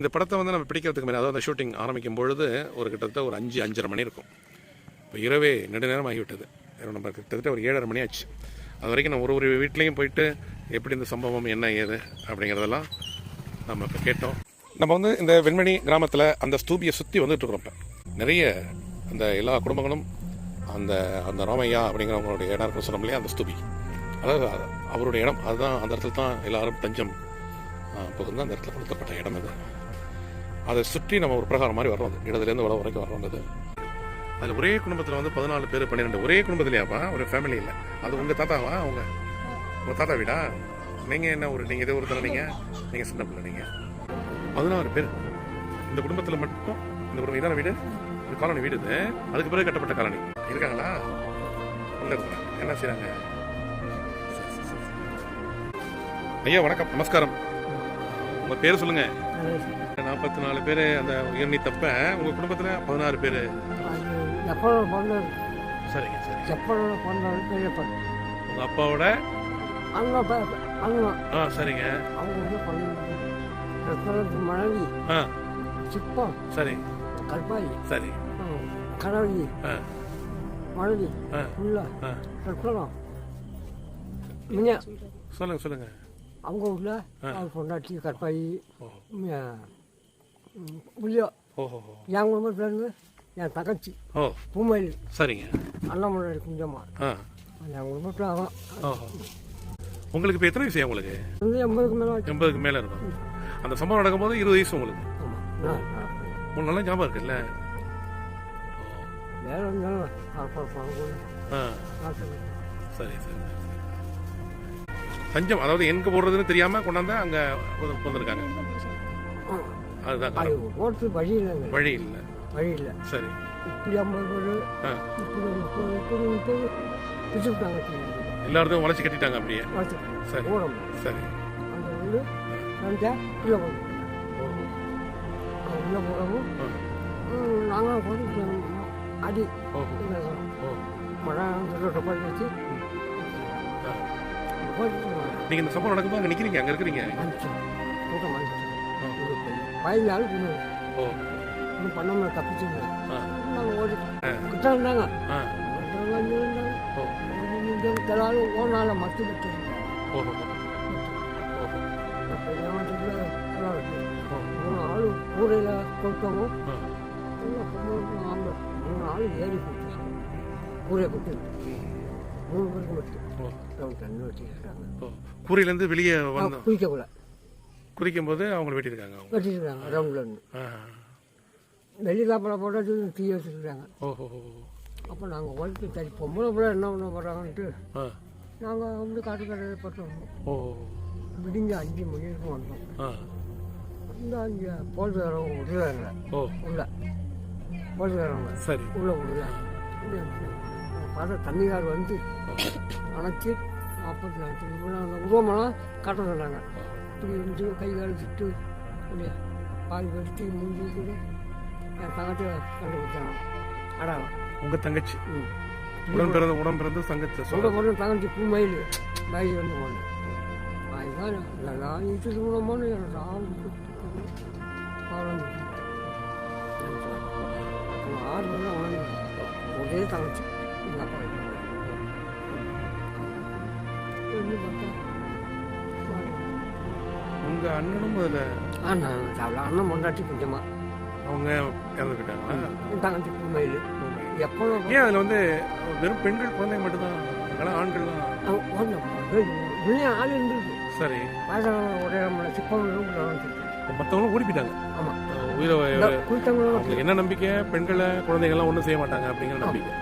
இந்த படத்தை வந்து நம்ம பிடிக்கிறதுக்கு முன்னாடி அதாவது அந்த ஷூட்டிங் ஆரம்பிக்கும் பொழுது ஒரு கிட்டத்தட்ட ஒரு அஞ்சு அஞ்சரை மணி இருக்கும். இப்போ இரவே நெடுநேரம் ஆகிவிட்டது. நம்ம கிட்டத்தட்ட ஒரு ஏழரை மணி ஆச்சு. அது வரைக்கும் நம்ம ஒரு ஒரு வீட்லேயும் போயிட்டு எப்படி இந்த சம்பவம் என்ன ஏது அப்படிங்கிறதெல்லாம் நம்ம இப்போ கேட்டோம். நம்ம வந்து இந்த வெண்மணி கிராமத்தில் அந்த ஸ்தூபியை சுற்றி வந்துட்டு இருக்கிறோம் நிறைய அந்த எல்லா குடும்பங்களும் அந்த அந்த ராமையா அப்படிங்கிறவங்களுடைய இடம் இருக்கும் சொன்னோம் இல்லையா அந்த ஸ்தூபி. அதாவது அவருடைய இடம். அதுதான் அந்த இடத்துல தான் எல்லாரும் தஞ்சம் புகுந்து அந்த இடத்துல கொடுத்தப்பட்ட இடம் இது அதை சுற்றி நம்ம ஒரு பிரகாரம் மாதிரி வர்றோம். அது இடத்துலேருந்து வள வரைக்கும் வர்றோம் அது. அதில் ஒரே குடும்பத்தில் வந்து பதினாலு பேர் பன்னிரெண்டு ஒரே குடும்பத்திலேயாப்பா? ஒரு ஃபேமிலியில் அது உங்கள் தாத்தாவா? அவங்க? உங்கள் தாத்தா வீடா? நீங்கள் என்ன ஒரு நீங்கள் இதே ஒருத்தர் நீங்கள் நீங்கள் சின்ன பிள்ளை நீங்கள் பதினாறு பேர். இந்த குடும்பத்தில் மட்டும் இந்த குடும்பம் இதான வீடு? ஒரு காலனி வீடு இது. அதுக்கு பிறகு கட்டப்பட்ட காலனி. இருக்காங்களா? உள்ள என்ன செய்கிறாங்க ஐயா வணக்கம். நமஸ்காரம். உங்கள் பேர் சொல்லுங்க. நாற்பத்தி நாலு பேர் அந்த உயர்நீ தப்ப உங்க குடும்பத்துல பதினாறு பேர். சரிங்க சரி எப்போது பண்ணது பெரியப்பன் உங்க அப்பாவோட? ஆ சரிங்க. மனைவி. ஆ. சிப்பம் சரி. கற்பாய். சரி. கடவுளி மனைவி. ஆ. கற்பனம் சொல்லுங்க சொல்லுங்க. அவங்க உள்ள அவங்க பொண்டாட்டி கற்பாயி புள்ளியோ என் ஓஹோ என் என் தங்கச்சி ஓ பூமயில் சரிங்க அண்ணாமலை குஞ்சம்மா ஆ என் குடும்பத்தில் அவன் உங்களுக்கு இப்போ எத்தனை வயசு உங்களுக்கு வந்து எண்பதுக்கு மேலே எண்பதுக்கு மேலே இருக்கும் அந்த சம்பவம் நடக்கும்போது இருபது வயசு உங்களுக்கு உங்களுக்கு நல்லா ஞாபகம் இருக்குல்ல வேற ஆ சரி சரி தஞ்சம் அதாவது எங்க போடுறதுன்னு தெரியாம கொண்டாந்து அங்க வந்திருக்காங்க அதுதான். ஓட்டு வழி இல்லைங்க. வழி இல்லை. வழி இல்லை. சரி. இப்படி ஐம்பது பேர் இப்படி முப்பது முப்பது முப்பது பிடிச்சுட்டாங்க எல்லா இடத்தையும் வளைச்சு கட்டிட்டாங்க அப்படியே. சரி. சரி. அந்த வீடு நினச்சா உள்ளே போகணும் உள்ளே. நாங்களும் போய் அடி. மழை சொல்லிட்டு போய் வச்சு. போயிட்டு நீங்க இந்த சம்பவம் நடக்கும்போது அங்க நிக்கிறீங்க அங்க இருக்கிறீங்க. பதினஞ்சு நாள் ஓ. ஒன்றும் பண்ணாமல் தப்பிச்சுங்க. நாங்கள் ஓடிட்டோம் கிட்ட இருந்தாங்க. எல்லாரும் ஓனால மத்து இருக்கு. மூணு ஆள் கூடையில் ஆம்பளை. மூணு ஆள் ஏறி கொடுத்து கூடையை கொடுத்து மூணு பேருக்கு மட்டும் கூரையிலேருந்து வெளியே வந்து குளிக்கக்கூட குதிக்கும் போது அவங்கள வெட்டியிருக்காங்க அவங்க. வச்சுருக்காங்க ரவுண்டில் இருந்து. வெளி காப்பில் போட்டு தீ வச்சுருக்காங்க. ஓஹோ. அப்போ நாங்கள் உழைச்சி சரி பொம்பளை பிள்ளை என்ன பண்ண போகிறாங்கன்ட்டு ஆ. நாங்கள் வந்து காட்டுக்கடையில் போட்டோம் ஓ. விடிஞ்ச அஞ்சு மணி இருக்கும் வந்தோம். ஆ. இந்த அங்கே போலீஸ்காரங்க விடுறாங்க ஓ. உள்ள. போலீஸ்காரங்க சரி. உள்ள விடுல பார்த்தா தண்ணிக்கார் வந்து அணைச்சி நாற்பத்தி நாலு உருவமெல்லாம் காட்ட சொன்னாங்க. இப்படி இருந்து கை கால் சுட்டு இல்லையா பால் வெடித்து மூஞ்சி கூட என் தங்கத்தை கண்டுபிடிச்சாங்க. அடா. உங்க தங்கச்சி. ம். உடன் பிறந்த உடன் பிறந்த தங்கச்சி சொல்ல போது தங்கச்சி பூ மயில் மயில் வந்து போனேன். அதுதான் இது எனக்கு ஆள் ஆறு ஒரே தங்கச்சி. உங்க அண்ணனும் அதுல ஆ நான் சாப்பிட அண்ணன் பொண்டாட்டி கொஞ்சமா. அவங்க இறந்து போயிட்டாங்களா என் தங்கச்சி மயில். எப்போ ஏன் அதுல வந்து வெறும் பெண்கள் குழந்தைங்க மட்டும்தான் இருக்காங்களா? ஆண்கள்லாம்? வெளியே ஆள் இருந்துருக்கு. சரி. ஒரே சிப்பம் மற்றவங்களும் ஓடி போயிட்டாங்க. ஆமாம் உயிரை என்ன நம்பிக்கை? பெண்களை குழந்தைகள்லாம் ஒன்றும் செய்ய மாட்டாங்க அப்படிங்கிற நம்பிக்கை.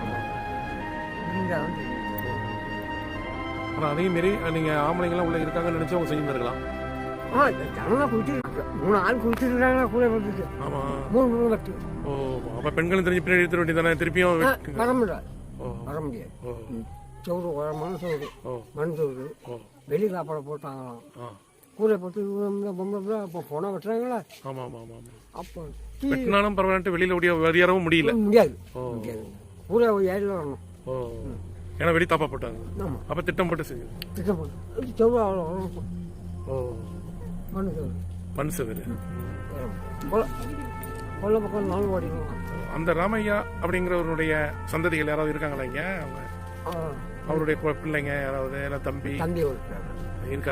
ஆனால் அதையும் மீறி நீங்க ஆம்பளைங்கெல்லாம் உள்ள இருக்காங்கன்னு நினைச்சு அவங்க செஞ்சுருக்கலாம் ஆ ஜனலாம் குளிச்சு மூணு ஆள் குளிச்சுருக்காங்க கூட வந்துட்டு. ஆமா. மூணு மூணு கட்டு ஓ அப்ப பெண்களும் தெரிஞ்சு பின்னாடி எடுத்துட வேண்டியதானே திருப்பியும் வர முடியாது. வர முடியாது. ஓ. சோறு உரமான சோறு ஓ. மண் சோறு. வெளி காப்பாட போட்டாங்களாம். கூரை போட்டு பொம்பளை அப்போ போனால் வெட்டுறாங்களா. ஆமா ஆமா ஆமா ஆமா அப்போ வெட்டினாலும் பரவாயில்ல வெளியில ஓடிய வெளியேறவும் முடியல. முடியாது. முடியாது. கூரை ஏரியில் வரணும். ஓ. ஏன்னா வெளி தாப்பா போட்டாங்க. ஆமாம் அப்ப திட்டம் போட்டு செஞ்சு திட்டம் போட்டு. வரணும். ஓ. மண் செவரு கொல்ல பக்கம் அந்த ராமையா அப்படிங்கிறவருடைய சந்ததிகள் யாராவது இருக்காங்களா இங்க? அவங்க அவருடைய பிள்ளைங்க யாராவது இல்லை தம்பி? தம்பி ஒரு இருக்காரு.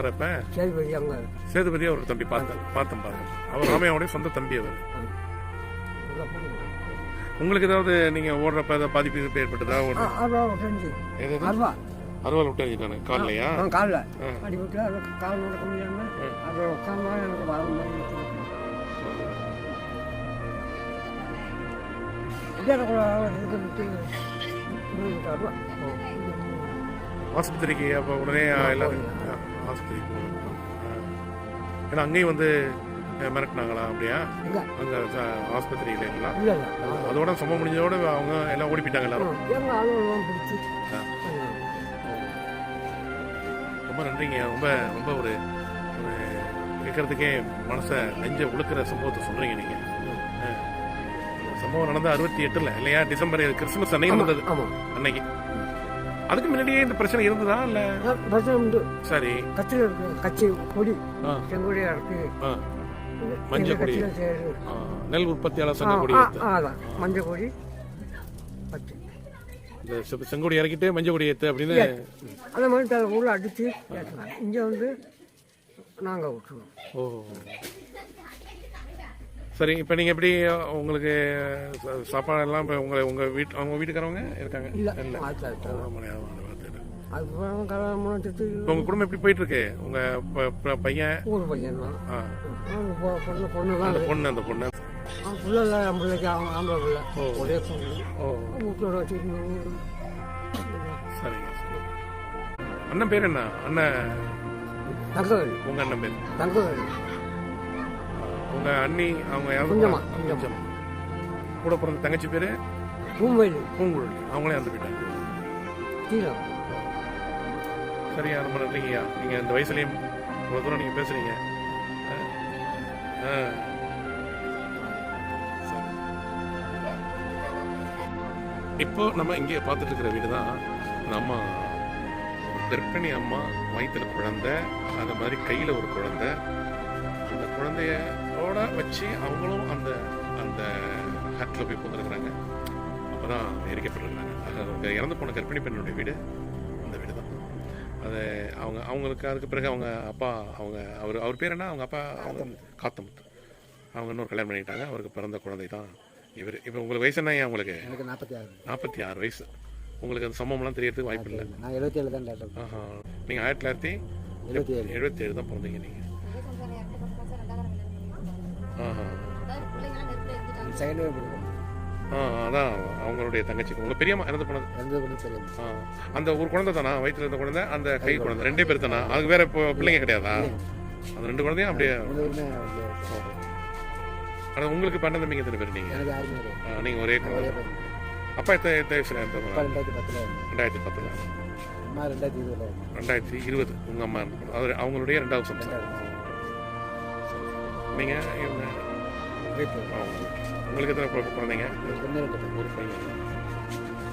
இப்ப? சேதுபதி அங்கே. சேதுபதி அவர் தம்பி பார்த்தேன் பார்த்தேன் பாருங்க அவர் ராமையாவுடைய சொந்த தம்பி அவர். உங்களுக்கு ஏதாவது நீங்க ஓடுறப்ப ஏதாவது பாதிப்பு ஏற்பட்டதா? அறுவாள் விட்டு எழுதிட்டானு காலையா காலில். அடிபட்டு அது கால் நடக்க முடியாமல் அது உட்காந்தா எனக்கு வர ஆஸ்பத்திரிக்கு அப்போ உடனே எல்லாரும் ஆஸ்பத்திரிக்கு போகணும். ஏன்னா அங்கேயும் வந்து மிரட்டினாங்களா அப்படியா? அங்க ச- ஆஸ்பத்திரி இல்லைங்களா இல்லை இல்லை. அதோட சம்பவம் முடிஞ்சதோட அவங்க எல்லாம் ஓடி போயிட்டாங்க எல்லாரும். ரொம்ப நன்றிங்க. ரொம்ப ரொம்ப ஒரு ஒரு கேட்கறதுக்கே மனசை நெஞ்ச உழுக்கிற சம்பவத்தை சொல்றீங்க நீங்க. ஆ. இந்த சம்பவம் நடந்த அறுபத்தி எட்டுல இல்லையா? டிசம்பர் கிறிஸ்துமஸ் அன்னைக்கு நடந்தது. ஆமாம் அன்னைக்கு. அதுக்கு முன்னாடியே இந்த பிரச்சனை இருந்ததா இல்ல? பிரச்சனை உண்டு. சரி. கட்சியில் இருக்கு கட்சி கொடி ஆ, செங்கொடியாக இருக்கு. மஞ்சள் கொடி. நெல் உற்பத்தியாளர் சங்க கொடி மஞ்சள் கொடி. இந்த செங்கொடி இறக்கிட்டு மஞ்சள் கொடி ஏத்து அப்படின்னு அந்த மாதிரி தலை உள்ள அடித்து இங்கே வந்து நாங்கள் விட்டுருவோம் ஓ. சரி இப்போ நீங்க எப்படி உங்களுக்கு சாப்பாடெல்லாம் இப்போ உங்களை உங்க வீட்டு அவங்க வீட்டுக்காரவங்க இருக்காங்க? இல்லை அதுக்கப்புறம் கல்யாணம் முடிச்சிட்டு இப்போ உங்க குடும்பம் எப்படி போயிட்டு இருக்கு உங்க ப- ப- பையன்? ஊர் பையன் தான். பொண்ணு பொண்ணு தான். அந்த பொண்ணு அந்த பொண்ணு. பிள்ளை இல்லை என் பிள்ளைக்கு அவன் ஆம்பளை பிள்ளை. ஓ. ஒரே பொண்ணு. ஓ. வீட்டில் வச்சுருந்தோம் சரிங்க. அண்ணன் பேர் என்ன? அண்ணன். தங்கவேல். உங்க அண்ணன் பேர்? தங்கவேல். உங்க அண்ணி அவங்க குஞ்சம்மா, குஞ்சம்மா. கூட பிறந்த தங்கச்சி பேரு? பூம்பயில் பூங்குழலி அவங்களே இறந்து போயிட்டாங்க. சரியா ரொம்ப நன்றிங்கய்யா. நீங்க இந்த வயசுலேயும் இவ்வளோ தூரம் நீங்க பேசுறீங்க. ஆ. இப்போ நம்ம இங்கே பார்த்துட்டு இருக்கிற வீடு தான் நம்ம அம்மா கர்ப்பிணி அம்மா வயிற்றுல குழந்தை அந்த மாதிரி கையில் ஒரு குழந்தை. அந்த குழந்தையோட வச்சு அவங்களும் அந்த அந்த ஹட்டில் போய் போந்துருக்குறாங்க அப்போ தான் எரிக்கப்பட்டிருக்கிறாங்க இறந்து போன கர்ப்பிணி பெண்ணுடைய வீடு. அது அவங்க அவங்களுக்கு அதுக்கு பிறகு அவங்க அப்பா அவங்க அவர் அவர் பேர் என்ன? அவங்க அப்பா அவங்க காத்தமுத்து. அவங்க இன்னொரு கல்யாணம் பண்ணிட்டாங்க அவருக்கு பிறந்த குழந்தை தான் இவர். இப்போ உங்களுக்கு வயசு என்ன உங்களுக்கு? எனக்கு நாற்பத்தி ஆறு நாற்பத்தி ஆறு வயசு. உங்களுக்கு அந்த சம்பவம்லாம் தெரியறதுக்கு வாய்ப்பு இல்லை. நான் எழுபத்தி ஏழு தான் டாக்டர் ஆஹா. நீங்கள் ஆயிரத்தி தொள்ளாயிரத்தி எழுபத்தி ஏழு எழுபத்தி ஏழு தான் பிறந்தீங்க நீங்கள் ஆஹா. செகண்ட் அதான் அவங்களுடைய தங்கச்சிக்கு உங்க பெரியம்மா இறந்து போனது கூட தெரியும் ஆ, அந்த ஒரு குழந்தை தானா? வயிற்றுல இருந்த குழந்தை அந்த கை குழந்தை. ரெண்டே பேர் தானா? அதுக்கு வேற இப்போ பிள்ளைங்க கிடையாதா? அந்த ரெண்டு குழந்தையும் அப்படியே ரெண்டு பேருமே வந்து ஆனா உங்களுக்கு பண்ண தம்பிங்க எத்தனை பேர் நீங்க? எனக்கு யாருமே கிடையாது ஆ, நீங்க ஒரே குழந்தை. அப்பா எத்தனை எத்தனை வயசுல? ரெண்டாயிரத்தி பத்தில் ரெண்டாயிரத்தி இருபது உங்க அம்மா இறந்து போனது. அவர் அவங்களுடைய ரெண்டாவது சம்சாரம் நீங்க இவங்க. உங்களுக்கு எத்தனை குழந்தைங்க. ஒரு பையன்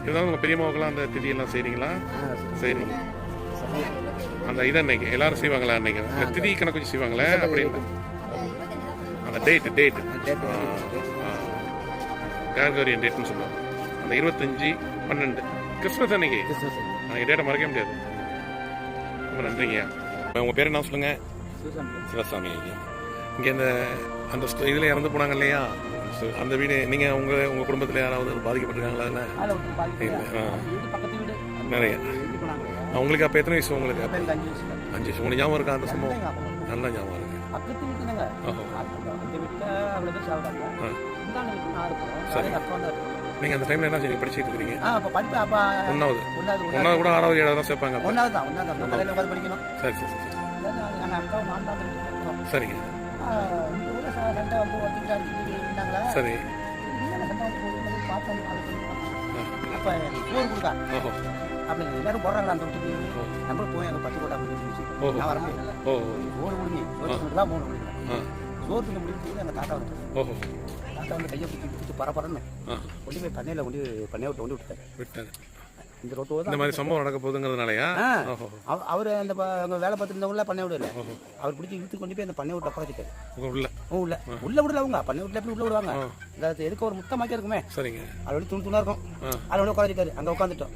இருந்தாலும் உங்க பெரியம்மாவுக்கெல்லாம் அந்த திதியெல்லாம் செய்றீங்களா? ஆ சரி. அந்த இதை அன்னைக்கு எல்லாரும் செய்வாங்களா அன்னைக்கு? திதி கணக்கு வச்சு செய்வாங்களே அப்படின்னு அந்த டேட் டேட் கார்கோரியன் டேட்னு சொல்லுவாங்க. அந்த இருபத்தஞ்சி பன்னெண்டு. கிறிஸ்மஸ் அன்னைக்கு? அன்னைக்கு. டேட்டை மறக்க முடியாது. ரொம்ப நன்றிங்கய்யா உங்கள் பேர் என்ன சொல்லுங்க? சூசன் சிவசாமி ஐயா. இங்கே இந்த அந்த இதில் இறந்து போனாங்க இல்லையா? அந்த வீடு நீங்கள் உங்கள் உங்கள் குடும்பத்தில் யாராவது பாதிக்கப்பட்டிருக்காங்களா? இல்லை? நிறைய. உங்களுக்கு அப்போ எத்தனை வயசு உங்களுக்கு? அஞ்சு வயசு. உங்களுக்கு ஞாபகம் இருக்கா? அந்த சம்பவம்? நல்லா ஞாபகம் இருக்கு. சரி. நீங்கள் அந்த டைமில் என்ன செய்ய படிச்சுட்டு இருக்கிறீங்க? ஒன்றாவது ஒன்றாவது கூட ஆறாவது ஏழாவது தான் சேர்ப்பாங்க சரி சரி சரிங்க. இருந்தாங்களா சரி. அப்போ எல்லாரும் போடுறாங்களா அந்த வீட்டுக்கு நம்மளும் போய் அங்கே பத்து போட்டா முடிஞ்சு ஓஹோ. நான் வர முடியல ஓ சோறு முடிஞ்சு தான் மூணு முடியல முடிஞ்சு எங்கள் தாத்தா வந்து தாத்தா வந்து கையை பிடிச்சி பிடிச்சி பரபரன்னு கொண்டு போய் பண்ணையில் கொண்டு பண்ணையை விட்டு கொண்டு விட்டாரு இந்த ரோட்டு இந்த மாதிரி சம்பவம் நடக்க போகுதுங்கிறதுனாலயா? அவர் அந்த வேலை பார்த்துருந்தவங்கள பண்ணை விடல. அவர் பிடிச்சி இழுத்து கொண்டு போய் அந்த பண்ணை விட்டு உங்க உள்ள. உள்ள உள்ள விடல அவங்க. பண்ணை விட்டுல எப்படி உள்ள விடுவாங்க? அதாவது எதுக்கு ஒரு முத்தமாக்கி இருக்குமே. சரிங்க. அது வந்து துணி துணா இருக்கும். அதில் வந்து உட்காந்துட்டாரு அங்கே உட்காந்துட்டோம்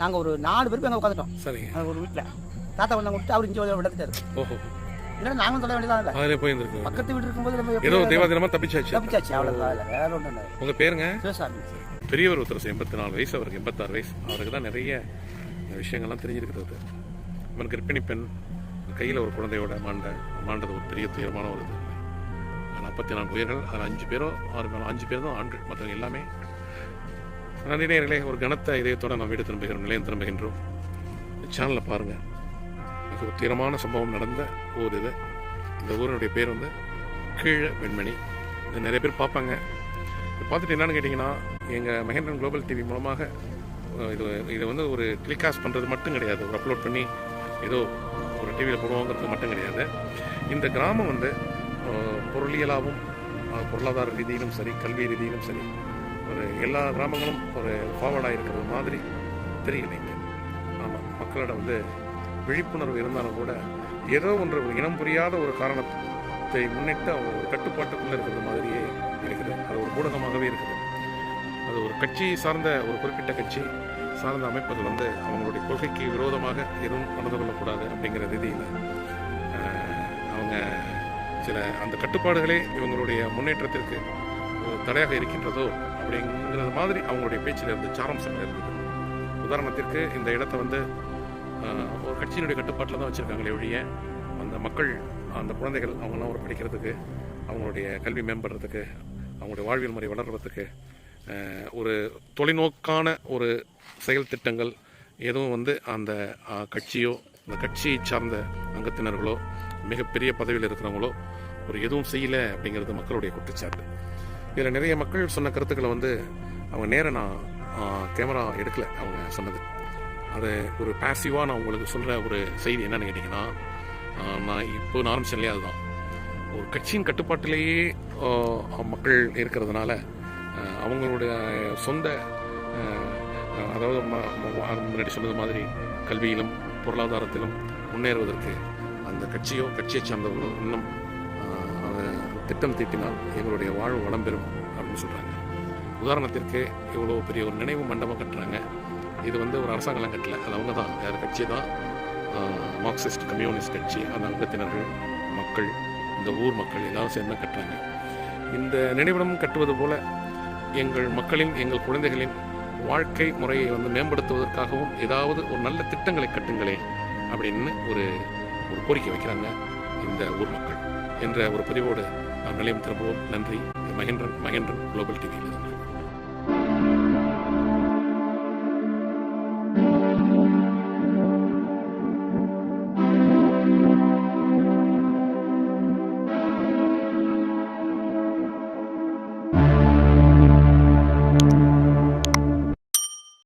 நாங்கள் ஒரு நாலு பேர் போய் அங்கே உட்காந்துட்டோம் சரிங்க. ஒரு வீட்டில் தாத்தா வந்து விட்டு அவர் இங்கே விளக்கிட்டாரு ஓஹோ. இல்லைன்னா நாங்களும் சொல்ல வேண்டியதான்? இல்லை அதிலே போயிருந்துருக்கு பக்கத்து வீடு இருக்கும்போது நம்ம ஏதோ தெய்வாதினமா தப்பிச்சாச்சு. தப்பிச்சாச்சு. அவ்வளோதான் இல்லை வேற ஒன்றும் இல்லை. உங்க பேருங்க? சிவசாமி பெரியவர் ஒருத்தர் எண்பத்தி நாலு வயசு அவருக்கு எண்பத்தாறு வயசு. அவருக்கு தான் நிறைய விஷயங்கள்லாம் தெரிஞ்சிருக்கிறது இவன் கர்ப்பிணி பெண் கையில் ஒரு குழந்தையோட மாண்ட மாண்டது ஒரு பெரிய துயரமான ஒரு இது முப்பத்தி நான்கு உயிர்கள் அதில் அஞ்சு பேரோ ஆறு மேலும் அஞ்சு பேர் தான் ஆண்கள். மற்றவங்க எல்லாமே. நன்றி நேயர்களே ஒரு கனத்த இதயத்தோட நாம் வீடு திரும்புகிறோம் நிலையம் திரும்புகின்றோம். சேனலில் பாருங்கள் மிக ஒரு சம்பவம் நடந்த ஊர் இது. இந்த ஊரினுடைய பேர் வந்து கீழ வெண்மணி. இது நிறைய பேர் பார்ப்பாங்க. பார்த்துட்டு என்னன்னு கேட்டிங்கன்னா எங்கள் மகேந்திரன் குளோபல் டிவி மூலமாக இது இது வந்து ஒரு டெலிகாஸ்ட் பண்ணுறது மட்டும் கிடையாது. ஒரு அப்லோட் பண்ணி ஏதோ ஒரு டிவியில் போடுவோங்கிறது மட்டும் கிடையாது. இந்த கிராமம் வந்து பொருளியலாகவும் பொருளாதார ரீதியிலும் சரி கல்வி ரீதியிலும் சரி ஒரு எல்லா கிராமங்களும் ஒரு ஃபார்வர்டாக இருக்கிறது மாதிரி தெரியலைங்க. ஆமாம் மக்களிடம் வந்து விழிப்புணர்வு இருந்தாலும் கூட ஏதோ ஒன்று இனம் புரியாத ஒரு காரணத்தை முன்னிட்டு அவங்க ஒரு கட்டுப்பாட்டுக்குள்ளே இருக்கிறது மாதிரியே இருக்குது. அது ஒரு ஊடகமாகவே இருக்குது. அது ஒரு கட்சி சார்ந்த ஒரு குறிப்பிட்ட கட்சி சார்ந்த அமைப்புகள் வந்து அவங்களுடைய கொள்கைக்கு விரோதமாக எதுவும் நடந்து கொள்ளக்கூடாது அப்படிங்கிற ரீதியில் அவங்க சில அந்த கட்டுப்பாடுகளே இவங்களுடைய முன்னேற்றத்திற்கு தடையாக இருக்கின்றதோ அப்படிங்கிறது மாதிரி அவங்களுடைய பேச்சில் இருந்து சாரம்சங்கள் இருந்தது. உதாரணத்திற்கு இந்த இடத்த வந்து ஒரு கட்சியினுடைய கட்டுப்பாட்டில் தான் வச்சுருக்காங்களே ஒழிய அந்த மக்கள் அந்த குழந்தைகள் அவங்களாம் ஒரு படிக்கிறதுக்கு அவங்களுடைய கல்வி மேம்படுறதுக்கு அவங்களுடைய வாழ்வியல் முறை வளர்கிறதுக்கு ஒரு தொலைநோக்கான ஒரு செயல் திட்டங்கள் எதுவும் வந்து அந்த கட்சியோ அந்த கட்சியை சார்ந்த அங்கத்தினர்களோ மிகப்பெரிய பதவியில் இருக்கிறவங்களோ ஒரு எதுவும் செய்யலை அப்படிங்கிறது மக்களுடைய குற்றச்சாட்டு. இதில் நிறைய மக்கள் சொன்ன கருத்துக்களை வந்து அவங்க நேரம் நான் கேமரா எடுக்கலை அவங்க சொன்னது. அது ஒரு பேசிவாக நான் உங்களுக்கு சொல்கிற ஒரு செய்தி என்னன்னு கேட்டிங்கன்னா நான் இப்போ நான் ஆரம்பிச்சேன் இல்லையா அதுதான். ஒரு கட்சியின் கட்டுப்பாட்டிலேயே மக்கள் இருக்கிறதுனால அவங்களுடைய சொந்த அதாவது முன்னாடி சொன்னது மாதிரி கல்வியிலும் பொருளாதாரத்திலும் முன்னேறுவதற்கு அந்த கட்சியோ கட்சியை சார்ந்தவர்களோ இன்னும் திட்டம் தீட்டினால் எங்களுடைய வாழ்வு வளம் பெறும் அப்படின்னு சொல்கிறாங்க உதாரணத்திற்கு இவ்வளோ பெரிய ஒரு நினைவு மண்டபம் கட்டுறாங்க. இது வந்து ஒரு அரசாங்கம்லாம் கட்டல. அது அவங்க தான். வேறு கட்சி தான். மார்க்சிஸ்ட் கம்யூனிஸ்ட் கட்சி அந்த அங்கத்தினர்கள் மக்கள் இந்த ஊர் மக்கள் எல்லாரும் சேர்ந்து கட்டுறாங்க. இந்த நினைவிடம் கட்டுவது போல எங்கள் மக்களின் எங்கள் குழந்தைகளின் வாழ்க்கை முறையை வந்து மேம்படுத்துவதற்காகவும் ஏதாவது ஒரு நல்ல திட்டங்களை கட்டுங்களே அப்படின்னு ஒரு ஒரு கோரிக்கை வைக்கிறாங்க இந்த ஊர் மக்கள் என்ற ஒரு பதிவோடு நாம் நிலையம் திரும்பவும். நன்றி. மகேந்திரன் மகேந்திரன் குளோபல் டிவியிலிருந்து